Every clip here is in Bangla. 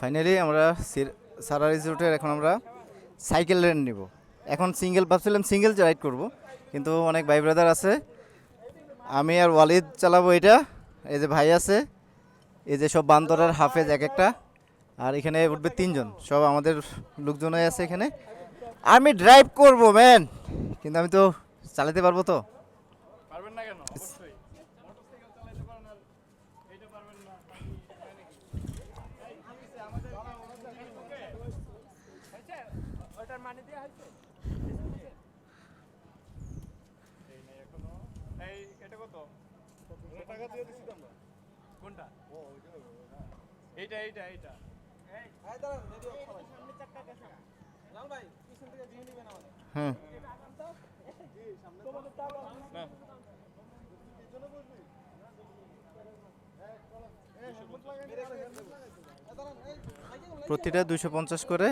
ফাইনালি আমরা সির- সারা রিসোর্টের এখন আমরা সাইকেল রেন্ট নিব। এখন সিঙ্গেল ভাবছিলাম সিঙ্গেল রাইড করব, কিন্তু অনেক ভাই ব্রাদার আছে। আমি আর ওয়ালিদ চালাবো এটা, এই যে ভাই আছে, এই যে সব বান্দরের, হাফেজ এক একটা, আর এখানে উঠবে তিনজন। সব আমাদের লোকজনই আছে এখানে। আমি ড্রাইভ করব ম্যান কিন্তু আমি তো চালাতে পারব তো পারবেন না কেন অবশ্যই মোটরসাইকেল চালাতে পারেন আর এইটা পারবেন না ওটার মানে দেওয়া হয়েছে? এই নাই এখনও এই এটা কত টাকা দিয়ে দিছি তো আমরা। কোনটা? এইটা এইটা এইটা। হুম না। প্রতিটা দুশো পঞ্চাশ করে।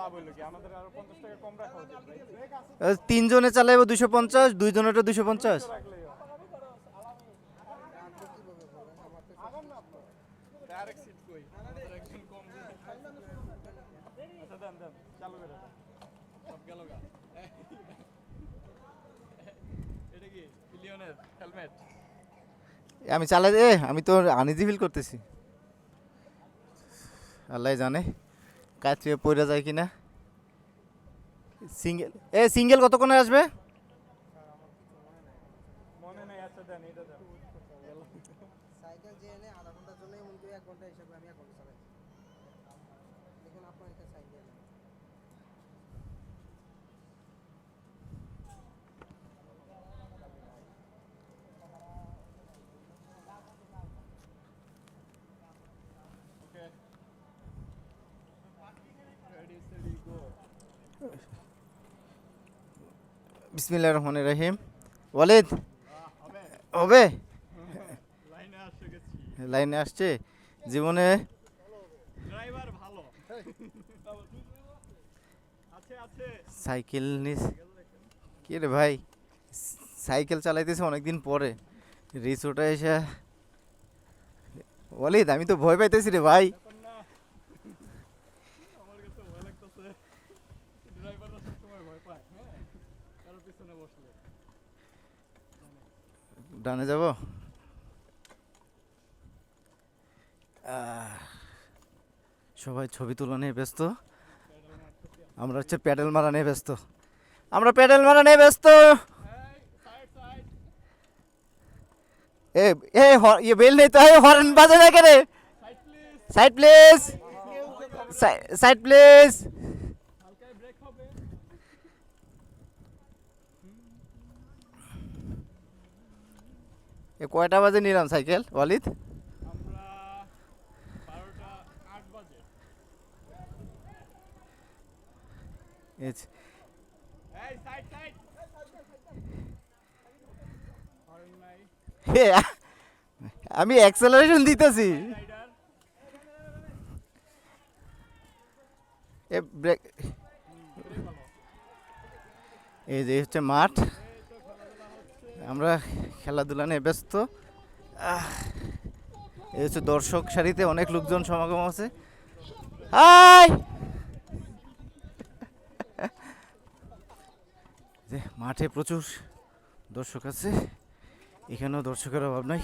লাভ হইল কি? আমাদের আরও পঞ্চাশ টাকা কম রাখা উচিত ভাই। আহ, তিনজনে চালাইবো দুশো পঞ্চাশ পঞ্চাশ। কই? আমাদের একজন কম আচ্ছা আমি চালাই এ আমি তো আনিজি ফিল করতেছি। আল্লাহ জানে। থেকে পড়ে যায় কি না সিঙ্গেল এ সিঙ্গেল কতক্ষণে আসবে? মনে নেই আচ্ছা সাইকেল। বিসমিল্লাহ রহমান রহিম। ওয়ালিদ হবে? লাইনে আসছে। লাইনে আসছে জীবনে সাইকেল নিস। কি রে ভাই? সাইকেল চালাইতেছে অনেকদিন পরে। রিসোর্টে এসে ওয়ালিদ আমি তো ভয় পাইতেছি রে ভাই ব্যাপার না আমার কাছে ভয় লাগতেছে ড্রাইভাররা সবসময় ভয় পায় হ্যাঁ কারও পিছনে বসলে ডানে যাব? সবাই ছবি তোলা নিয়ে ব্যস্ত। আমরা হচ্ছে প্যাডেল মারা নিয়ে ব্যস্ত। আমরা প্যাডেল মারা নিয়ে ব্যস্ত। এ এ ইয়ে বেল নেই তো হর্ন বাজে না কেন? Side please side please side please হালকায় brake হবে এ কয়টা বাজে নিলাম সাইকেল? ওয়ালিদ? আমি অ্যাক্সেলারেশন দিতেছি। এই যে হচ্ছে মাঠ। আমরা খেলাধুলা নিয়ে ব্যস্ত এই হচ্ছে দর্শক সারিতে অনেক লোকজন সমাগম আছে। মাঠে প্রচুর দর্শক আছে, এখানেও দর্শকের অভাব নাই।